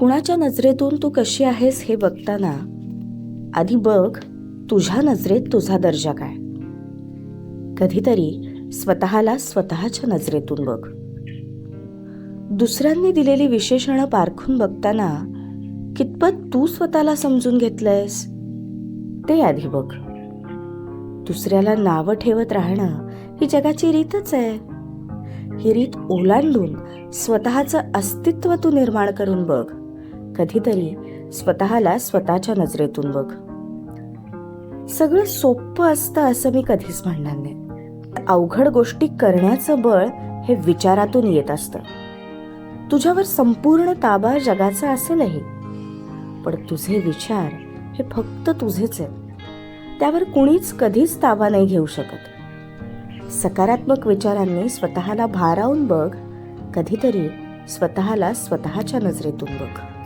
कुणाच्या नजरेतून तू कशी आहेस हे बघताना आधी बघ तुझ्या नजरेत तुझा दर्जा काय? कधीतरी स्वतःला स्वतःच्या नजरेतून बघ. दुसऱ्यांनी दिलेली विशेषणं पारखून बघताना कितपत तू स्वतःला समजून घेतलंयस ते आधी बघ. दुसऱ्याला नावं ठेवत राहणं ही जगाची रीतच आहे. ही रीत ओलांडून स्वतःचं अस्तित्व तू निर्माण करून बघ. कधीतरी स्वतःला स्वतःच्या नजरेतून बघ. सगळं सोपं असतं असं मी कधीच म्हणणार नाही. अवघड गोष्टी करण्याचं बळ हे विचारातून येत असतं. तुझ्यावर संपूर्ण ताबा जगाचा असेलही. पण तुझे विचार हे फक्त तुझेच आहेत. त्यावर कुणीच कधीच ताबा नाही घेऊ शकत. सकारात्मक विचारांनी स्वतःला भारावून बघ. कधीतरी स्वतःला स्वतःच्या नजरेतून बघ.